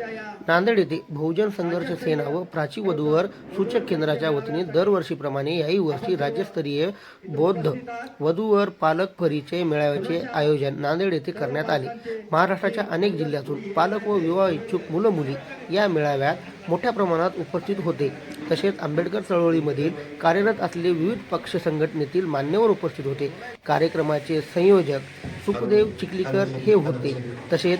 नांदेड येथे बहुजन संघर्ष सेना व प्राची वधूवर सूचक केंद्राच्या वतीने दरवर्षीप्रमाणे याही वर्षी राज्यस्तरीय बौद्ध वधूवर पालक परिचय मेळाव्याचे आयोजन नांदेड येथे करण्यात आले. महाराष्ट्राच्या अनेक जिल्ह्यातून पालक व विवाह इच्छुक मुलं मुली या मेळाव्यात मोठ्या प्रमाणात उपस्थित होते. तसेच आंबेडकर चळवळीमधील कार्यरत असलेले विविध पक्ष संघटनेतील मान्यवर उपस्थित होते. कार्यक्रमाचे संयोजक सुखदेव चिखलीकर हे होते. तसेच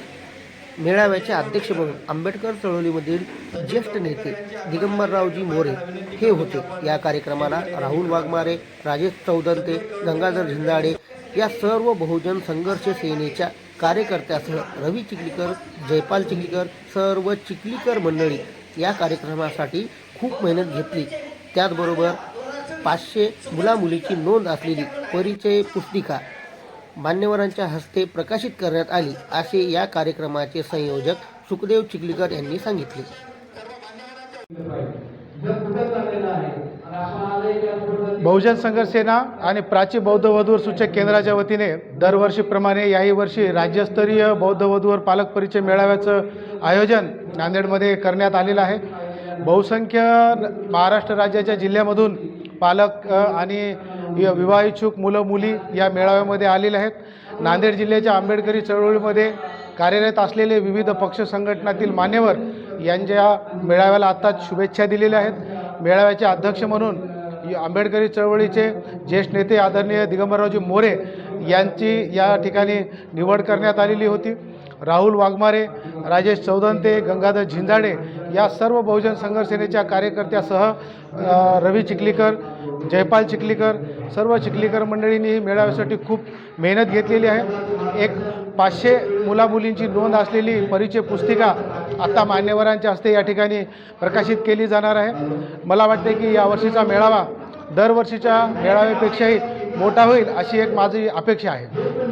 मेळाव्याचे अध्यक्ष म्हणून आंबेडकर चळवळीमधील ज्येष्ठ नेते दिगंबररावजी मोरे हे होते. या कार्यक्रमाला राहुल वाघमारे राजेश चौदंते गंगाधर झिंजाडे या सर्व बहुजन संघर्ष सेनेच्या कार्यकर्त्यासह रवी चिखलीकर जयपाल चिखलीकर सर्व चिखलीकर मंडळी या कार्यक्रमासाठी खूप मेहनत घेतली. त्याचबरोबर पाचशे मुलामुलीची नोंद असलेली परिचय पुस्तिका मान्यवरांच्या हस्ते प्रकाशित करण्यात आली असे या कार्यक्रमाचे संयोजक सुखदेव चिखलीकर यांनी सांगितले. बहुजन संघर्ष सेना आणि प्राची बौद्ध वधूवर सूचक केंद्राच्या वतीने दरवर्षीप्रमाणे याही वर्षी राज्यस्तरीय बौद्ध वधूवर पालक परिचय मेळाव्याचं आयोजन नांदेडमध्ये करण्यात आलेलं आहे. बहुसंख्य महाराष्ट्र राज्याच्या जिल्ह्यामधून पालक आणि वि- विवाह इच्छुक मुलं मुली या मेळाव्यामध्ये आलेले आहेत. नांदेड जिल्ह्याच्या आंबेडकरी चळवळीमध्ये कार्यरत असलेले विविध पक्ष संघटनातील मान्यवर यांच्या मेळाव्याला आत्ताच शुभेच्छा दिलेल्या आहेत. मेळाव्याचे अध्यक्ष म्हणून आंबेडकरी चळवळीचे ज्येष्ठ नेते आदरणीय दिगंबररावजी मोरे यांची या ठिकाणी निवड करण्यात आलेली होती. राहुल वाघमारे राजेश चौदंते गंगाधर झिंजाडे या सर्व बहुजन संघर्ष सेनेच्या कार्यकर्त्यासह रवी चिखलीकर जयपाल चिखलीकर सर्व चिखलीकर मंडळींनी मेळाव्यासाठी खूप मेहनत घेतलेली आहे. एक पाचशे मुलामुलींची नोंद असलेली परिचय पुस्तिका आत्ता मान्यवरांच्या हस्ते या ठिकाणी प्रकाशित केली जाणार आहे. मला वाटते की यावर्षीचा मेळावा दरवर्षीच्या मेळाव्यापेक्षाही मोठा होईल अशी एक माझी अपेक्षा आहे.